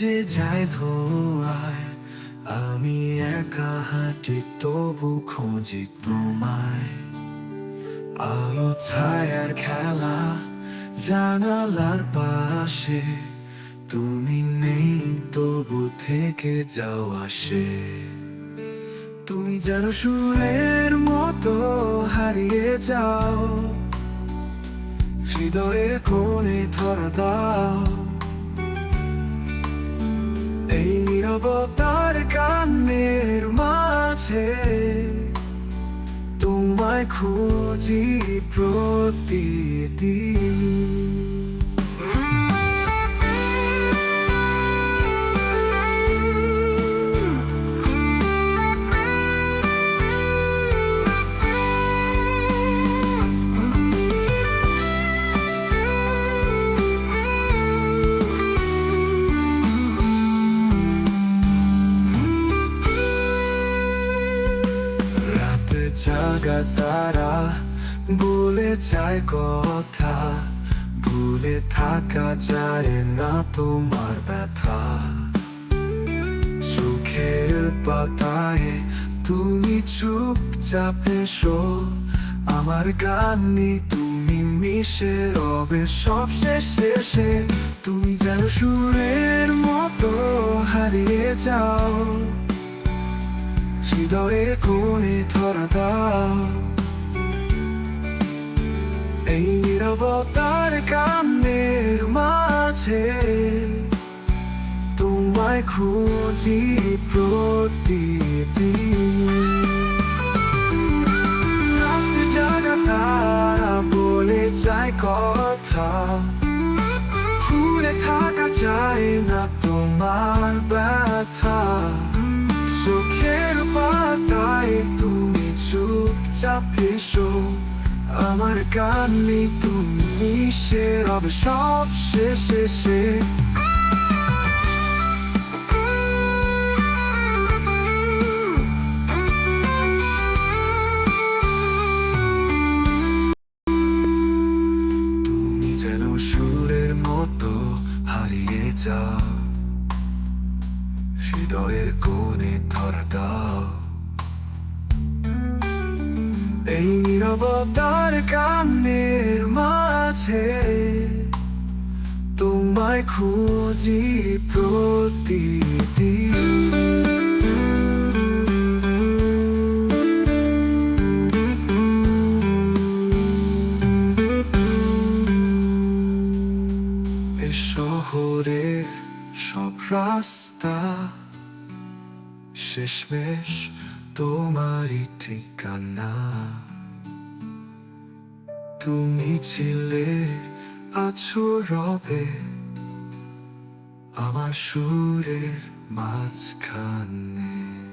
ভিজে যায় ধোয়ায়, আমি একা হাঁটি, তবু খুঁজি তোমায়। আলো ছায়ার খেলা, জানালার পাশে, তুমি নেই তবু থেকে যাও আসে। তুমি যেন সুরের মতো হারিয়ে যাও, হৃদয়ের কোণে ধরা দাও। এই নিরবতার কান্নের মাঝে তোমায় খুঁজি প্রতিদিন। জাগা তারা, বলে যায় কথা। ভুলে থাকা যায় না তোমার ব্যথা। চোখের পাতায় তুমি চুপচাপ এসো। আমার গানি তুমি মিশে রবে সব শেষে তুমি যেন সুরের মতো হারিয়ে যাও। হৃদয়ের কোণে ধরা দাও এই নিরবতার কান্নের মাঝে তোমায় খুঁজি প্রতিদিন রাতে জাগা তারা বলে যায় কথা ভুলে থাকা যায় না তোমার ব্যথা চুপচাপ এসো আমার কান্নি তুমি মিশে, রবে সব শেষে সে মতো হারিয়ে যাও, হৃদয়ের কোণে ধরা দাও। এই নিরবতার কান্নের মাঝে তোমায় খুঁজি প্রতিদিন। শহরের সব রাস্তা শেষমেশ তোমারই ঠিকানা। তুমি ছিলে আছো রবে। আমার সুরের মাঝখানে।